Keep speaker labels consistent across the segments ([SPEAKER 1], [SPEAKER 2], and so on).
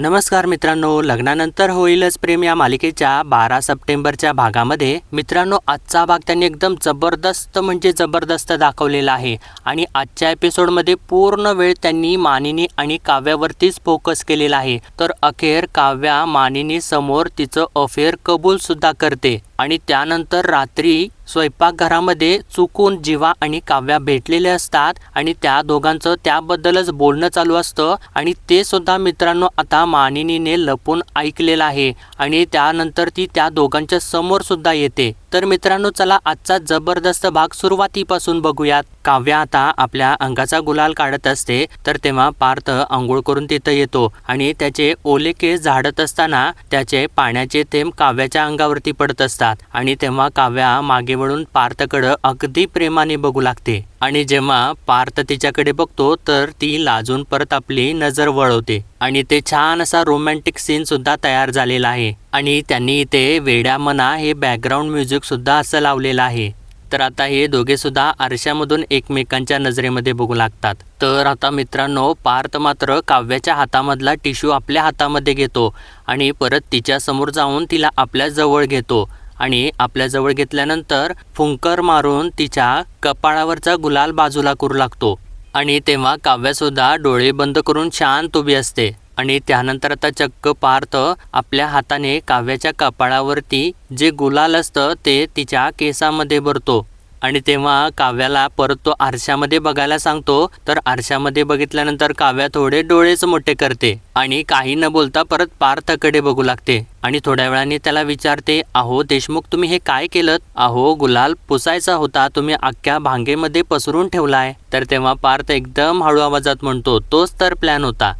[SPEAKER 1] नमस्कार मित्रांनो लग्नानंतर होईलच प्रेम या मालिकेच्या बारा सप्टेंबरच्या भागामध्ये. मित्रांनो आजचा भाग त्यांनी एकदम जबरदस्त म्हणजे जबरदस्त दाखवलेला आहे आणि आजच्या एपिसोडमध्ये पूर्ण वेळ त्यांनी मानिनी आणि काव्यावरतीच फोकस केलेला आहे. तर अखेर काव्या मानिनी समोर तिचं अफेअर कबूल सुद्धा करते. आणि त्यानंतर रात्री स्वयंपाकघरामध्ये चुकून जीवा आणि काव्या भेटलेले असतात आणि त्या दोघांचं त्याबद्दलच बोलणं चालू असतं आणि ते सुद्धा मित्रांनो आता मानिनीने लपून ऐकलेलं आहे आणि त्यानंतर ती त्या दोघांच्या समोर सुद्धा येते. तर मित्रांनो चला आजचा जबरदस्त भाग सुरुवातीपासून बघूयात. काव्या आता आपल्या अंगाचा गुलाल काढत असते तर तेव्हा पार्थ आंघोळ करून तिथं येतो आणि त्याचे ओले केस झाडत असताना त्याचे पाण्याचे थेंब काव्याच्या अंगावरती पडत असतात आणि तेव्हा काव्या मागे वळून पार्थकडं अगदी प्रेमाने बघू लागते. आणि जेव्हा पार्थ तिच्याकडे बघतो तर ती लाजून परत आपली नजर वळवते आणि ते छान असा रोमॅन्टिक सीन सुद्धा तयार झालेला आहे. आणि त्यांनी इथे वेड्या मना हे बॅकग्राऊंड म्युझिक सुद्धा असं लावलेलं आहे. तर आता हे दोघे सुद्धा आरशामधून एकमेकांच्या नजरेमध्ये बघू लागतात. तर आता मित्रांनो पार्थ मात्र काव्याच्या हातामधला टिश्यू आपल्या हातामध्ये घेतो आणि परत तिच्या समोर जाऊन तिला आपल्या जवळ घेतो आणि आपल्या जवळ घेतल्यानंतर फुंकर मारून तिच्या कपाळावरचा गुलाल बाजूला करू लागतो. आणि तेव्हा काव्यासुद्धा डोळे बंद करून शांत उभी असते. आणि त्यानंतर आता चक्क पार्थ आपल्या हाताने काव्याच्या कपाळावरती जे गुलाल असतं ते तिच्या केसामध्ये भरतो. आणि तेव्हा काव्याला परत तो आरशामध्ये बघायला सांगतो तर आरशामध्ये बघितल्यानंतर काव्या थोडे डोळेच मोठे करते आणि काही न बोलता परत पार्थकडे बघू लागते. आणि थोड्या वेळाने त्याला विचारते अहो देशमुख तुम्ही हे काय केलं अहो गुलाल पुसायचा होता तुम्ही अख्ख्या भांगेमध्ये पसरून ठेवलाय. तर तेव्हा पार्थ एकदम हळू आवाजात म्हणतो तोच तर प्लॅन होता.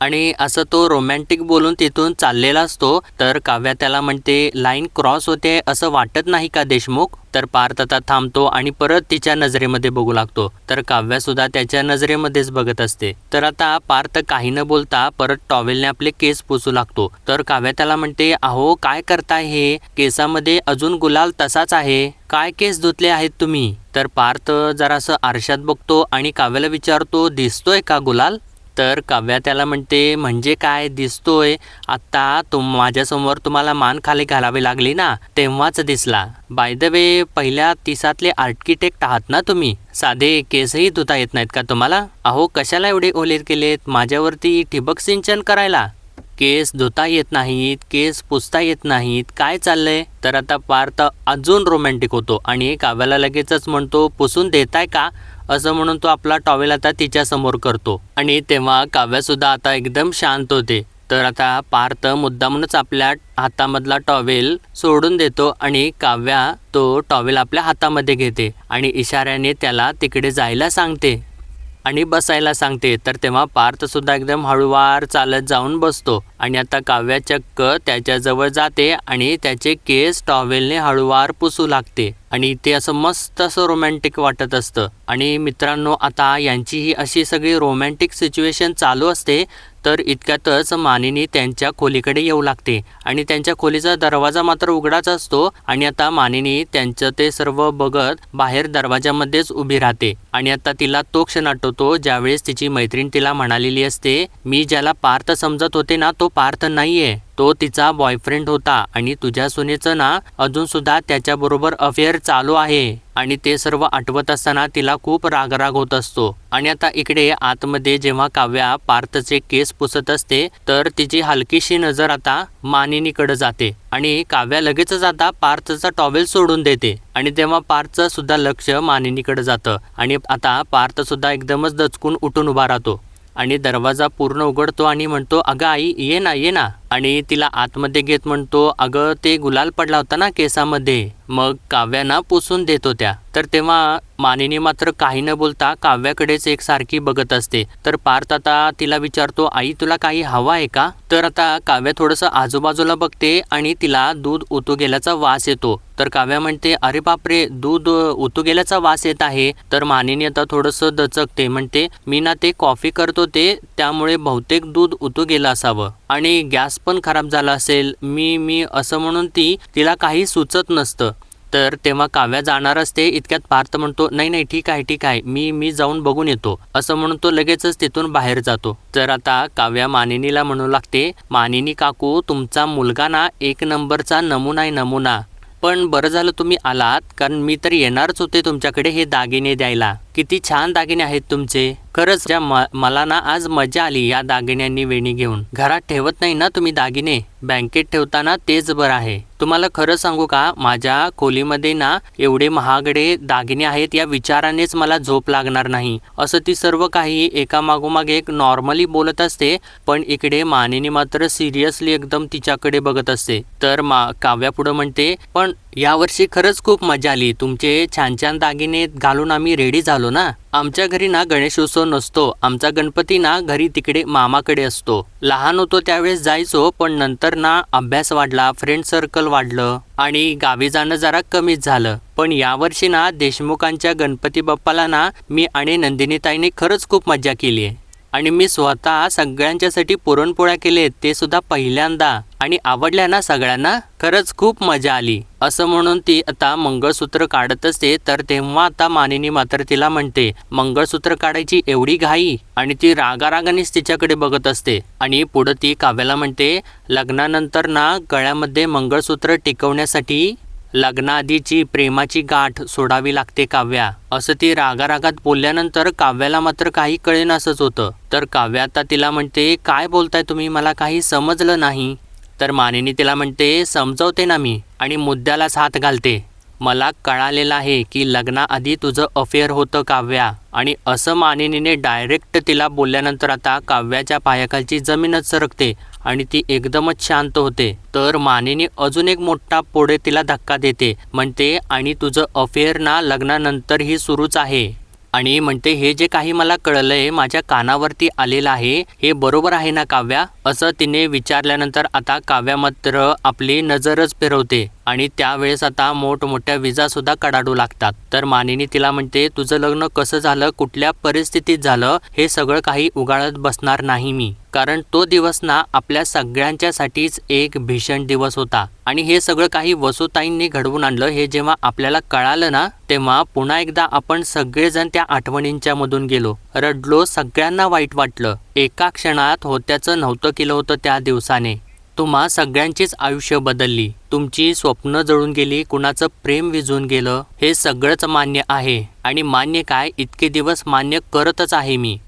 [SPEAKER 1] आणि असं तो रोमॅन्टिक बोलून तिथून चाललेला असतो. तर काव्या त्याला म्हणते लाईन क्रॉस होते असं वाटत नाही का देशमुख? तर पार्थ आता थांबतो आणि परत तिच्या नजरेमध्ये बघू लागतो. तर काव्या सुद्धा त्याच्या नजरेमध्येच बघत असते. तर आता पार्थ काही न बोलता परत टॉवेलने आपले केस पुसू लागतो. तर काव्या त्याला म्हणते अहो काय करताय हे? केसामध्ये अजून गुलाल तसाच आहे. काय केस धुतले आहेत तुम्ही? तर पार्थ जरासं आरशात बघतो आणि काव्याला विचारतो दिसतोय का गुलाल? तर काव्या त्याला म्हणते म्हणजे काय दिसतोय? आत्ता तुम माझ्यासमोर तुम्हाला मान खाली घालावी लागली ना तेव्हाच दिसला. बाय द वे पहिल्या तिसातले आर्किटेक्ट आहात ना तुम्ही? साधे केसही धुता येत नाहीत का तुम्हाला? अहो कशाला एवढे ओले केलेत? माझ्यावरती ठिबक सिंचन करायला. केस धुता येत नाहीत केस पुसता येत नाहीत काय चाललंय? तर आता पार्थ अजून रोमॅन्टिक होतो आणि काव्याला लगेचच म्हणतो पुसून देताय का? असं म्हणून तो आपला टॉवेल आता तिच्यासमोर करतो. आणि तेव्हा काव्यासुद्धा आता एकदम शांत होते. तर आता पार्थ मुद्दामूनच आपल्या हातामधला टॉवेल सोडून देतो आणि काव्या तो टॉवेल आपल्या हातामध्ये घेते. आणि इशाऱ्याने त्याला तिकडे जायला सांगते. आणि बसायला सांगते. तर तेव्हा पार्थसुद्धा एकदम हळूवार चालत जाऊन बसतो. आणि आता काव्या चक्क त्याच्याजवळ जाते आणि त्याचे केस टॉवेलने हळूवार पुसू लागते. आणि ते असं मस्त असं रोमॅन्टिक वाटत असतं. आणि मित्रांनो आता यांची ही अशी सगळी रोमॅन्टिक सिच्युएशन चालू असते. तर इतक्यातच मानिनी त्यांच्या खोलीकडे येऊ लागते आणि त्यांच्या खोलीचा दरवाजा मात्र उघडाच असतो आणि आता मानिनी त्यांचं ते सर्व बघत बाहेर दरवाजामध्येच उभी राहते. आणि आता तिला तो क्षण आठवतो ज्यावेळेस तिची मैत्रीण तिला म्हणालेली असते मी ज्याला पार्थ समजत होते ना तो पार्थ नाहीये. तो तिचा बॉयफ्रेंड होता आणि तुझ्या सुनेचं ना अजून सुद्धा त्याच्याबरोबर अफेअर चालू आहे. आणि ते सर्व आठवत असताना तिला खूप रागराग होत असतो. आणि आता इकडे आतमध्ये जेव्हा काव्या पार्थचे केस पुसत असते तर तिची हलकीशी नजर आता मानिनीकडे जाते. आणि काव्या लगेचच आता पार्थचा टॉवेल सोडून देते. आणि तेव्हा पार्थचं सुद्धा लक्ष मानिनीकडे जातं. आणि आता पार्थ सुद्धा एकदमच दचकून उठून उभा राहतो. आणि दरवाजा पूर्ण उघडतो आणि म्हणतो अगं आई ये ना ये ना. आणि तिला आतमध्ये घेत म्हणतो अगं ते गुलाल पडला होता ना केसामध्ये. मग काव्याना पुसून देत होत्या. तर तेव्हा मानिनी मात्र काही न बोलता काव्याकडेच एकसारखी बघत असते. तर पार्थ आता तिला विचारतो आई तुला काही हवा आहे का? तर आता काव्या थोडंसं आजूबाजूला बघते आणि तिला दूध उतू गेल्याचा वास येतो. तर काव्या म्हणते अरे बापरे दूध उतू गेल्याचा वास येत आहे. तर मानिनी आता थोडंसं दचकते म्हणते मी ना ते कॉफी करत होते त्यामुळे बहुतेक दूध उतू गेलं असावं. आणि गॅस पण खराब झाला असेल मी मी असं म्हणून ती तिला काही सुचत नसतं. तर तेव्हा काव्या जाणार असते इतक्यात पार्थ म्हणतो नाही नाही ठीक आहे ठीक आहे मी मी जाऊन बघून येतो. असं म्हणून तो लगेचच तिथून बाहेर जातो. तर आता काव्या मानिनीला म्हणू लागते मानिनी काकू तुमचा मुलगा ना एक नंबरचा नमुना आहे नमुना. पण बरं झालं तुम्ही आलात कारण मी तर येणारच होते तुमच्याकडे हे दागिने द्यायला. किती छान दागिने आहेत तुमचे. खरंच ज्या म- मला ना आज मजा आली या दागिन्यांनी वेणी घेऊन. घरात ठेवत नाही ना तुम्ही दागिने? बँकेत ठेवताना तेच बरं आहे. तुम्हाला खरं सांगू का? माझ्या खोलीमध्ये ना एवढे महागडे दागिने आहेत या विचारानेच मला झोप लागणार नाही. असं ती सर्व काही एका मागोमाग एक नॉर्मली बोलत असते पण इकडे मानेने मात्र सिरियसली एकदम तिच्याकडे बघत असते. तर मा काव्या पुढं म्हणते पण यावर्षी खरंच खूप मजा आली. तुमचे छान छान दागिने घालून आम्ही रेडी झालो. ना आमच्या घरी ना गणेशोत्सव नसतो आमचा गणपती ना घरी तिकडे मामाकडे असतो. लहान होतो त्यावेळेस जायचो पण नंतर ना अभ्यास वाढला फ्रेंड सर्कल वाढलं आणि गावी जाणं जरा कमीच झालं. पण यावर्षी ना देशमुखांच्या गणपती बाप्पाला ना मी आणि नंदिनीताईने खरंच खूप मजा केली आहे आणि मी स्वतः सगळ्यांच्यासाठी पुरणपोळ्या केलेत ते सुद्धा पहिल्यांदा. आणि आवडल्या ना सगळ्यांना खरंच खूप मजा आली. असं म्हणून ती आता मंगळसूत्र काढत असते तर तेव्हा आता मानिनी मात्र तिला म्हणते मंगळसूत्र काढायची एवढी घाई? आणि ती रागारागानेच तिच्याकडे बघत असते. आणि पुढं ती काव्याला म्हणते लग्नानंतर ना गळ्यामध्ये मंगळसूत्र टिकवण्यासाठी लग्नाआधीची प्रेमाची गाठ सोडावी लागते काव्या. असं ती रागारागात बोलल्यानंतर काव्याला मात्र काही कळेन असंच होतं. तर काव्या आता तिला म्हणते काय बोलताय तुम्ही? मला काही समजलं नाही. तर मानिनी तिला म्हणते समजवते ना मी आणि मुद्द्यालाच हात घालते. मला कळालेलं आहे की लग्नाआधी तुझं अफेअर होतं काव्या. आणि असं मानिनीने डायरेक्ट तिला बोलल्यानंतर आता काव्याच्या पायाखालची जमीनच सरकते आणि ती एकदमच शांत होते. तर मानिनी अजून एक मोठा पुढे तिला धक्का देते. म्हणते आणि तुझं अफेअर ना लग्नानंतरही सुरूच आहे. आणि म्हणते हे जे काही मला कळलंय माझ्या कानावरती आलेलं आहे हे बरोबर आहे ना काव्या? असं तिने विचारल्यानंतर आता काव्या मात्र आपली नजरच फिरवते. आणि त्यावेळेस आता मोठमोठ्या विजासुद्धा कडाडू लागतात. तर मानिनी तिला म्हणते तुझं लग्न कसं झालं कुठल्या परिस्थितीत झालं हे सगळं काही उगाळत बसणार नाही मी. कारण तो दिवस ना आपल्या सगळ्यांच्यासाठीच एक भीषण दिवस होता. आणि हे सगळं काही वसुताईंनी घडवून आणलं. हे जेव्हा आपल्याला कळालं ना तेव्हा पुन्हा एकदा आपण सगळेजण त्या आठवणींच्या मधून गेलो. रडलो सगळ्यांना वाईट वाटलं. एका क्षणात होत्याचं नव्हतं केलं होतं त्या दिवसाने. तुम्हा सगळ्यांचीच आयुष्य बदलली. तुमची स्वप्न जळून गेली कुणाचं प्रेम विझून गेलं हे सगळंच मान्य आहे. आणि मान्य काय? इतके दिवस मान्य करतच आहे मी.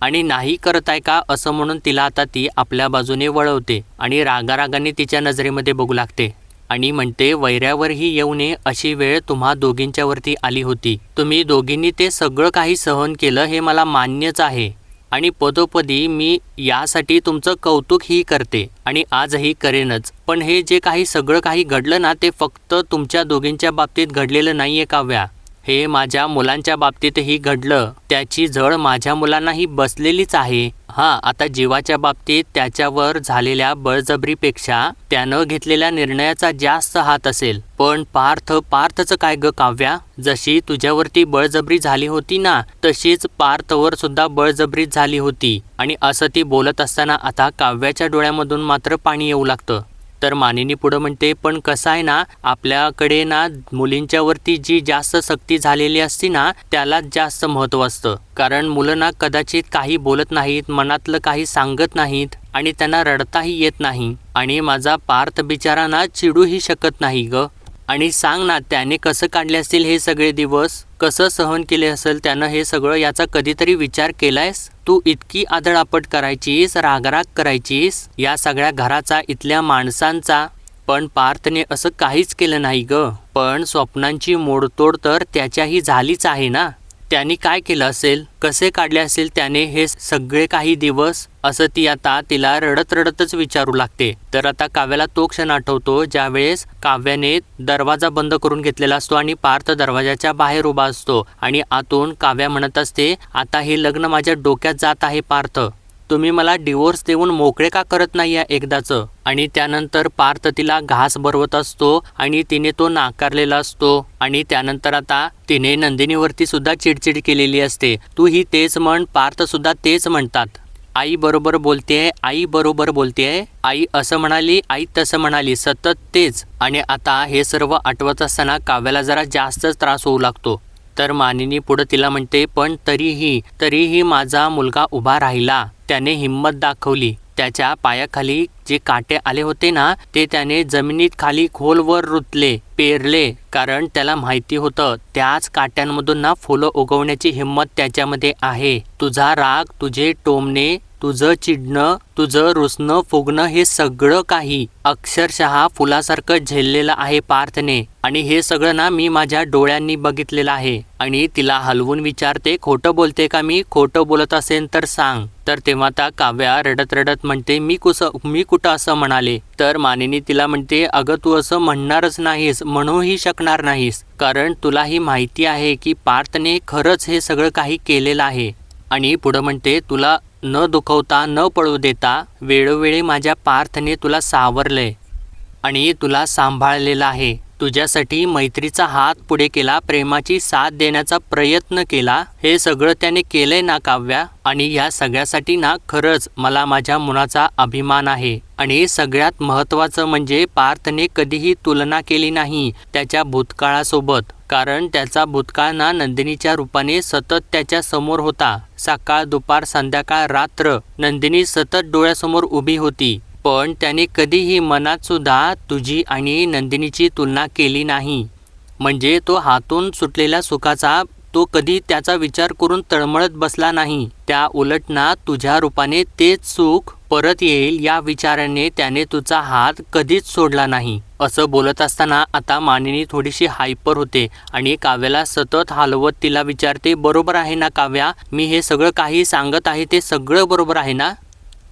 [SPEAKER 1] आणि नाही करत आहे का असं म्हणून तिला आता ती आपल्या बाजूने वळवते आणि रागारागाने तिच्या नजरेमध्ये बघू लागते. आणि म्हणते वैऱ्यावरही येऊ नये अशी वेळ तुम्हा दोघींच्यावरती आली होती. तुम्ही दोघींनी ते सगळं काही सहन केलं हे मला मान्यच आहे. आणि पदोपदी मी यासाठी तुमचं कौतुकही करते आणि आजही करेनच. पण हे जे काही सगळं काही घडलं ना ते फक्त तुमच्या दोघींच्या बाबतीत घडलेलं नाही आहे काव्या. हे माझ्या मुलांच्या बाबतीतही घडलं. त्याची झळ माझ्या मुलांनाही बसलेलीच आहे. हां आता जीवाच्या बाबतीत त्याच्यावर झालेल्या बळजबरीपेक्षा त्यानं घेतलेल्या निर्णयाचा जास्त हात असेल. पण पार्थ पार्थचं काय ग काव्या? जशी तुझ्यावरती बळजबरी झाली होती ना तशीच पार्थवर सुद्धा बळजबरी झाली होती. आणि असं ती बोलत असताना आता काव्याच्या डोळ्यामधून मात्र पाणी येऊ लागतं. तर मानिनी पुढं म्हणते पण कसं आहे ना आपल्याकडे ना मुलींच्यावरती जी जास्त सक्ती झालेली असते ना त्यालाच जास्त महत्त्व असतं. कारण मुलं ना कदाचित काही बोलत नाहीत मनातलं काही सांगत नाहीत आणि त्यांना रडताही येत नाही. आणि माझा पार्थ बिचारा ना चिडूही शकत नाही ग. आणि सांग ना त्याने कसं काढले असतील हे सगळे दिवस? कसं सहन केले असेल त्यानं हे सगळं? याचा कधीतरी विचार केलायस? तू इतकी आदळापट करायचीस रागराग करायचीस या सगळ्या घराचा इथल्या माणसांचा. पण पार्थने असं काहीच केलं नाही ग. पण स्वप्नांची मोडतोड तर त्याच्याही झालीच आहे ना? त्यांनी काय केलं असेल? कसे काढले असेल त्याने हे सगळे काही दिवस? असं ती आता तिला रडत रडतच विचारू लागते. तर आता काव्याला तो क्षण आठवतो ज्यावेळेस काव्याने दरवाजा बंद करून घेतलेला असतो आणि पार्थ दरवाजाच्या बाहेर उभा असतो. आणि आतून काव्या म्हणत असते आता हे लग्न माझ्या डोक्यात जात आहे पार्थ. तुम्ही मला डिवोर्स देऊन मोकळे का करत नाही आहे एकदाचं? आणि त्यानंतर पार्थ तिला घास भरवत असतो आणि तिने तो नाकारलेला असतो. आणि त्यानंतर आता तिने नंदिनीवरती सुद्धा चिडचिड केलेली असते. तू ही तेच म्हण पार्थ सुद्धा तेच म्हणतात. आई बरोबर आहे आई बरोबर बोलतेय आई असं म्हणाली आई तसं म्हणाली सतत तेच. आणि आता हे सर्व आठवत असताना काव्याला जरा जास्तच त्रास होऊ लागतो. तर मानिनी पुढं तिला म्हणते पण तरीही तरीही माझा मुलगा उभा राहिला. त्याने हिंमत दाखवली. त्याच्या पायाखाली जे काटे आले होते ना ते त्याने जमिनीत खाली खोलवर रुतले पेरले. कारण त्याला माहिती होतं त्याच काट्यांमधून ना फुलं उगवण्याची हिंमत त्याच्यामध्ये आहे. तुझा राग तुझे टोमणे तुझं चिडणं तुझं रुसणं फुगणं हे सगळं काही. अक्षरशः फुलासारखं झेललेलं आहे पार्थने. आणि हे सगळं ना मी माझ्या डोळ्यांनी बघितलेलं आहे. आणि तिला हलवून विचारते खोटं बोलते का मी? खोटं बोलत असेल तर सांग. तर तेव्हा त्या काव्या रडत रडत म्हणते मी कुस मी कुठं असं म्हणाले? तर मानिनी तिला म्हणते अगं तू असं म्हणणारच नाहीस म्हणूही शकणार नाहीस. कारण तुलाही माहिती आहे की पार्थने खरंच हे सगळं काही केलेलं आहे. आणि पुढं म्हणते तुला न दुखवता न पळू देता वेळोवेळी माझ्या पार्थने तुला सावरलंय आणि तुला सांभाळलेलं आहे. तुझ्यासाठी मैत्रीचा हात पुढे केला प्रेमाची साथ देण्याचा प्रयत्न केला. हे सगळं त्याने केलंय ना काव्या? आणि या सगळ्यासाठी ना खरंच मला माझ्या मुलाचा अभिमान आहे. आणि सगळ्यात महत्त्वाचं म्हणजे पार्थने कधीही तुलना केली नाही त्याच्या भूतकाळासोबत. कारण त्याचा भूतकाळ ना नंदिनीच्या रूपाने सतत त्याच्यासमोर होता. सकाळ दुपार संध्याकाळ रात्र नंदिनी सतत डोळ्यासमोर उभी होती. पण त्याने कधीही मनात सुद्धा तुझी आणि नंदिनीची तुलना केली नाही. म्हणजे तो हातून सुटलेल्या सुखाचा तो कधी त्याचा विचार करून तळमळत बसला नाही. त्या उलट ना तुझ्या रूपाने तेच सुख परत येईल या विचाराने त्याने तुझा हात कधीच सोडला नाही. असं बोलत असताना आता मानिनी थोडीशी हायपर होते आणि काव्याला सतत हलवत तिला विचारते बरोबर आहे ना काव्या? मी हे सगळं काही सांगत आहे ते सगळं बरोबर आहे ना?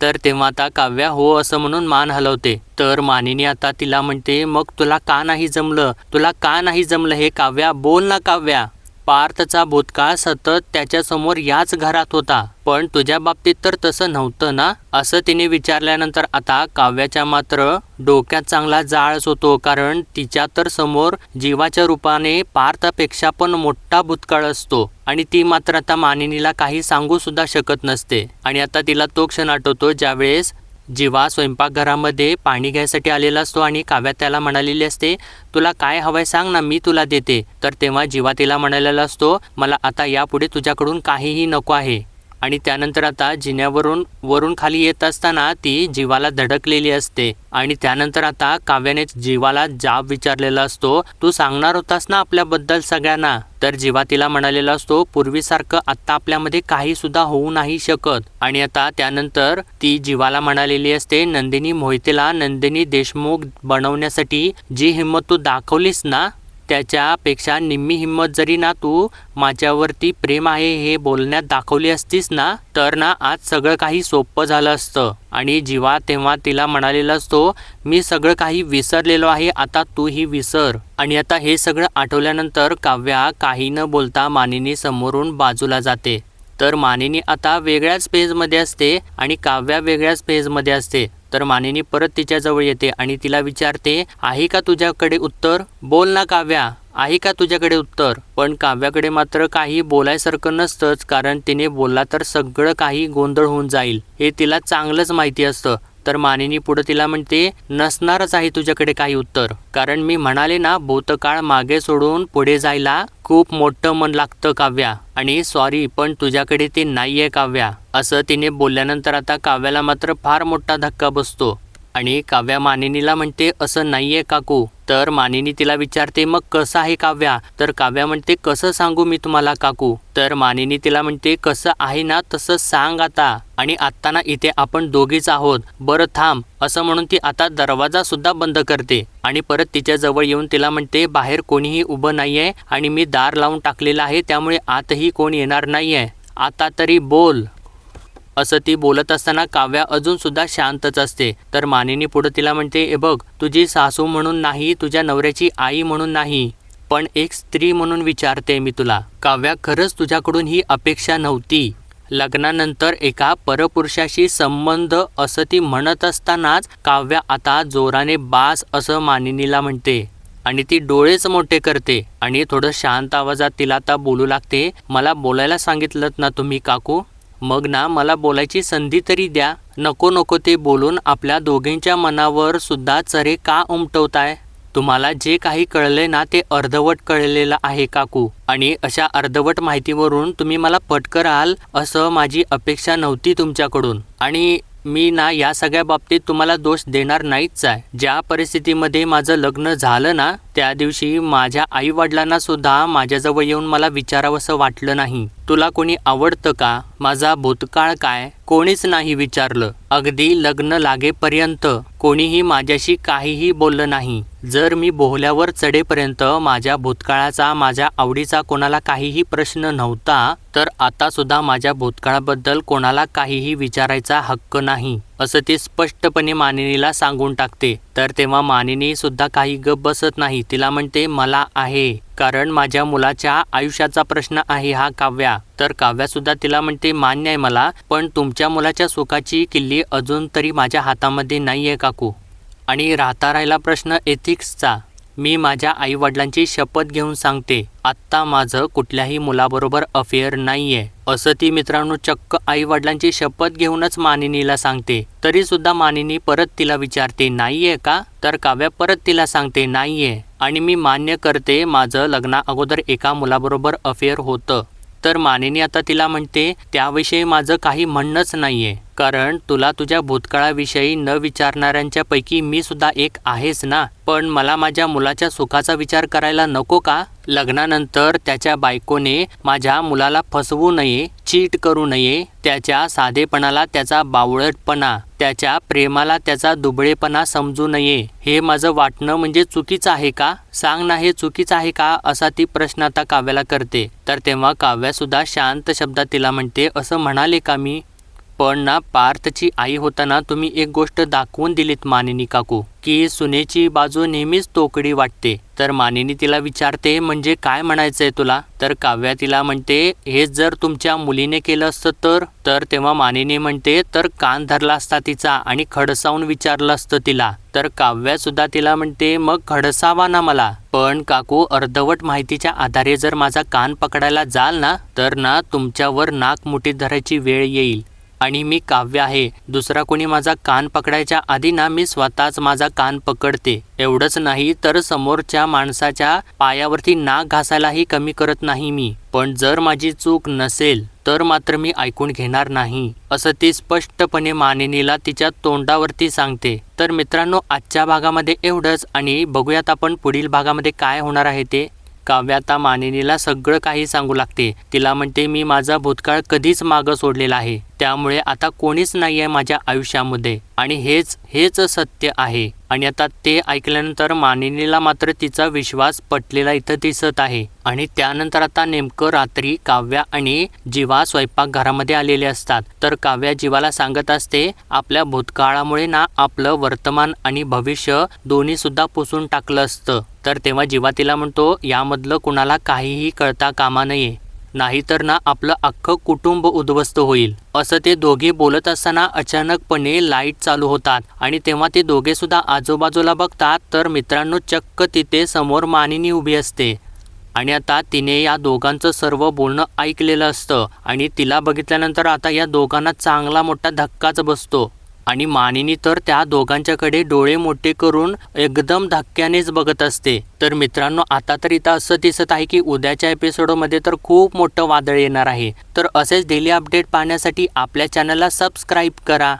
[SPEAKER 1] तर तेव्हा आता काव्या हो असं म्हणून मान हलवते. तर मानिनी आता तिला म्हणते मग तुला का नाही जमलं? तुला का नाही जमलं हे काव्या? बोल ना काव्या. पार्थचा भूतकाळ सतत त्याच्यासमोर याच घरात होता. पण तुझ्या बाबतीत तर तसं नव्हतं ना? असं तिने विचारल्यानंतर आता काव्याच्या मात्र डोक्यात चांगला जाळच होतो कारण तिच्या तर समोर जीवाच्या रूपाने पार्थपेक्षा पण मोठा भूतकाळ असतो. आणि ती मात्र आता मानिनीला काही सांगू सुद्धा शकत नसते. आणि आता तिला तो क्षण आठवतो ज्यावेळेस जेव्हा स्वयंपाकघरामध्ये पाणी घ्यायसाठी आलेला असतो आणि काव्या त्याला म्हणालेली असते तुला काय हवंय सांग ना मी तुला देते. तर तेव्हा जीवा तिला म्हणालेला असतो मला आता यापुढे तुझ्याकडून काहीही नको आहे. आणि त्यानंतर आता जिन्यावरून वरून खाली येत असताना ती जीवाला धडकलेली असते. आणि त्यानंतर आता काव्याने जीवाला जाब विचारलेला असतो. तू सांगणार होतास ना आपल्याबद्दल सगळ्यांना तर जीवा तिला म्हणालेला असतो पूर्वीसारखं आत्ता आपल्यामध्ये काही सुद्धा होऊ नाही शकत आणि आता त्यानंतर ती जीवाला म्हणालेली असते नंदिनी मोहितेला नंदिनी देशमुख बनवण्यासाठी जी हिंमत तू दाखवलीस ना त्याच्यापेक्षा निम्मी हिंमत जरी ना तू माझ्यावरती प्रेम आहे हे बोलण्यात दाखवली असतीस ना तर ना आज सगळं काही सोपं झालं असतं. आणि जीवा तेव्हा तिला म्हणालेला असतो मी सगळं काही विसरलेलो आहे आता तू ही विसर. आणि आता हे सगळं आठवल्यानंतर काव्या काही न बोलता मानिनी समोरून बाजूला जाते. तर मानिनी आता वेगळ्याच पेजमध्ये असते आणि काव्या वेगळ्याच पेजमध्ये असते. तर मानिनी परत तिच्याजवळ येते आणि तिला विचारते आहे का तुझ्याकडे उत्तर? बोल ना काव्या आहे का तुझ्याकडे उत्तर? पण काव्याकडे मात्र काही बोलायसारखं नसतंच कारण तिने बोलला तर सगळं काही गोंधळ होऊन जाईल. हे तिला चांगलंच माहिती असतं. तर मानिनी पुढं तिला म्हणते नसणारच आहे तुझ्याकडे काही उत्तर. कारण मी म्हणाले ना भूतकाळ मागे सोडून पुढे जायला खूप मोठं मन लागतं काव्या. आणि सॉरी पण तुझ्याकडे ते नाहीये काव्या. असं तिने बोलल्यानंतर आता काव्याला मात्र फार मोठा धक्का बसतो. आणि काव्या मानिनीला म्हणते असं नाहीये काकू. तर मानिनी तिला विचारते मग कसं आहे काव्या? तर काव्या म्हणते कसं सांगू मी तुम्हाला काकू? तर मानिनी तिला म्हणते कसं आहे ना तसं सांग आता आणि आत्ता ना इथे आपण दोघीच आहोत. बरं थांब. असं म्हणून ती आता दरवाजा सुद्धा बंद करते आणि परत तिच्या जवळ येऊन तिला म्हणते बाहेर कोणीही उभं नाहीये आणि मी दार लावून टाकलेलं आहे त्यामुळे आतही कोण येणार नाहीये. आता तरी बोल. असं ती बोलत असताना काव्या अजून सुद्धा शांतच असते. तर मानिनी पुढे तिला म्हणते ए बघ तुझी सासू म्हणून नाही तुझ्या नवऱ्याची आई म्हणून नाही पण एक स्त्री म्हणून विचारते मी तुला. काव्या खरंच तुझ्याकडून ही अपेक्षा नव्हती. लग्नानंतर एका परपुरुषाशी संबंध असं ती म्हणत असतानाच काव्या आता जोराने बास असं मानिनीला म्हणते. आणि ती डोळेच मोठे करते आणि थोडं शांत आवाजात तिला आता बोलू लागते. मला बोलायला सांगितलं ना तुम्ही काकू? मग ना मला बोलायची संधी तरी द्या. नको नको ते बोलून आपल्या दोघींच्या मनावर सुद्धा चरे का उमटवताय? तुम्हाला जे काही कळले ना ते अर्धवट कळलेलं आहे काकू. आणि अशा अर्धवट माहितीवरून तुम्ही मला पटकराल असं माझी अपेक्षा नव्हती तुमच्याकडून. आणि मी ना या सगळ्या बाबतीत तुम्हाला दोष देणार नाहीच आहे. ज्या परिस्थितीमध्ये माझं लग्न झालं ना त्या दिवशी माझ्या आईवडिलांना सुद्धा माझ्याजवळ येऊन मला विचारावंसं वाटलं नाही. तुला कोणी आवडतं का? माझा भूतकाळ काय? कोणीच नाही विचारलं. अगदी लग्न लागेपर्यंत कोणीही माझ्याशी काहीही बोललं नाही. जर मी बोहल्यावर चढेपर्यंत माझ्या भूतकाळाचा माझ्या आवडीचा कोणाला काहीही प्रश्न नव्हता तर आता सुद्धा माझ्या भूतकाळाबद्दल कोणाला काहीही विचारायचा हक्क नाही. असं ती स्पष्टपणे मानिनीला सांगून टाकते. तर तेव्हा मानिनी सुद्धा काही गप बसत नाही. तिला म्हणते मला आहे. कारण माझ्या मुलाच्या आयुष्याचा प्रश्न आहे हा काव्या. तर काव्या सुद्धा तिला म्हणते मान्य आहे मला पण तुमच्या मुलाच्या सुखाची किल्ली अजून तरी माझ्या हातामध्ये नाही आहे काकू. आणि राहता राहिला प्रश्न एथिक्सचा. मी माझ्या आईवडिलांची शपथ घेऊन सांगते आत्ता माझं कुठल्याही मुलाबरोबर अफेअर नाहीये. असं ती मित्रांनो चक्क आईवडिलांची शपथ घेऊनच मानिनीला सांगते. तरी सुद्धा मानिनी परत तिला विचारते नाहीये का? तर काव्या परत तिला सांगते नाहीये. आणि मी मान्य करते माझं लग्ना अगोदर एका मुलाबरोबर अफेअर होतं. तर मानिनी आता तिला म्हणते त्याविषयी माझं काही म्हणणंच नाहीये. कारण तुला तुझ्या भूतकाळाविषयी न विचारणाऱ्यांच्यापैकी मी सुद्धा एक आहेच ना? पण मला माझ्या मुलाच्या सुखाचा विचार करायला नको का? लग्नानंतर त्याच्या बायकोने माझ्या मुलाला फसवू नये चीट करू नये त्याच्या साधेपणाला त्याचा बावळटपणा त्याच्या प्रेमाला त्याचा दुबळेपणा समजू नये. हे माझं वाटणं म्हणजे चुकीचं आहे का? सांग ना हे चुकीचं आहे का? असा ती प्रश्न आता काव्याला करते. तर तेव्हा काव्यासुद्धा शांत शब्दात तिला म्हणते असं म्हणाले का मी? पण ना पार्थची आई होताना तुम्ही एक गोष्ट दाखवून दिलीत मानिनी काकू की सुनेची बाजू नेहमीच तोकडी वाटते. तर मानिनी तिला विचारते म्हणजे काय म्हणायचंय तुला? तर काव्या तिला म्हणते हे जर तुमच्या मुलीने केलं असतं तर? तर तेव्हा मानिनी म्हणते तर कान धरला असता तिचा आणि खडसावून विचारलं असतं तिला. तर काव्या सुद्धा तिला म्हणते मग खडसावा ना मला. पण काकू अर्धवट माहितीच्या आधारे जर माझा कान पकडायला जाल ना तर ना तुमच्यावर नाक मुठीत धरायची वेळ येईल. आणि मी काव्य आहे. दुसरा कोणी माझा कान पकडायच्या आधी ना मी स्वतःच माझा कान पकडते. एवढंच नाही तर समोरच्या माणसाच्या पायावरती नाक घासायलाही कमी करत नाही मी. पण जर माझी चूक नसेल तर मात्र मी ऐकून घेणार नाही. असं ती स्पष्टपणे मानिनीला तिच्या तोंडावरती सांगते. तर मित्रांनो आजच्या भागामध्ये एवढंच आणि बघूयात आपण पुढील भागामध्ये काय होणार आहे ते. काव्या आता मानिनीला सगळं काही सांगू लागते. तिला म्हणते मी माझा भूतकाळ कधीच मागं सोडलेला आहे. त्यामुळे आता कोणीच नाही आहे माझ्या आयुष्यामध्ये. आणि हेच हेच सत्य आहे. आणि आता ते ऐकल्यानंतर मानिनीला मात्र तिचा विश्वास पटलेला इथं दिसत आहे. आणि त्यानंतर आता नेमकं रात्री काव्या आणि जीवा स्वयंपाकघरामध्ये आलेले असतात. तर काव्या जीवाला सांगत असते आपल्या भूतकाळामुळे ना आपलं वर्तमान आणि भविष्य दोन्ही सुद्धा पुसून टाकलं असतं. तर तेव्हा जीवा तिला म्हणतो यामधलं कुणाला काहीही कळता कामा नये. नाहीतर ना आपलं अख्खं कुटुंब उद्ध्वस्त होईल. असं ते दोघे बोलत असताना अचानकपणे लाइट चालू होतात आणि तेव्हा ते दोघे सुद्धा आजूबाजूला बघतात तर मित्रांनो चक्क तिथे समोर मानिनी उभी असते. आणि आता तिने या दोघांचं सर्व बोलणं ऐकलेलं असतं आणि तिला बघितल्यानंतर आता या दोघांना चांगला मोठा धक्काच बसतो. आणि मानिनी तर त्या दोघांच्याकडे डोळे मोठे करून एकदम धक्क्यानेच बघत असते. तर मित्रांनो आता तर इथं असं दिसत आहे की उद्याच्या एपिसोडमध्ये तर खूप मोठं वादळ येणार आहे. तर असेच डेली अपडेट पाहण्यासाठी आपल्या चॅनलला सबस्क्राईब करा.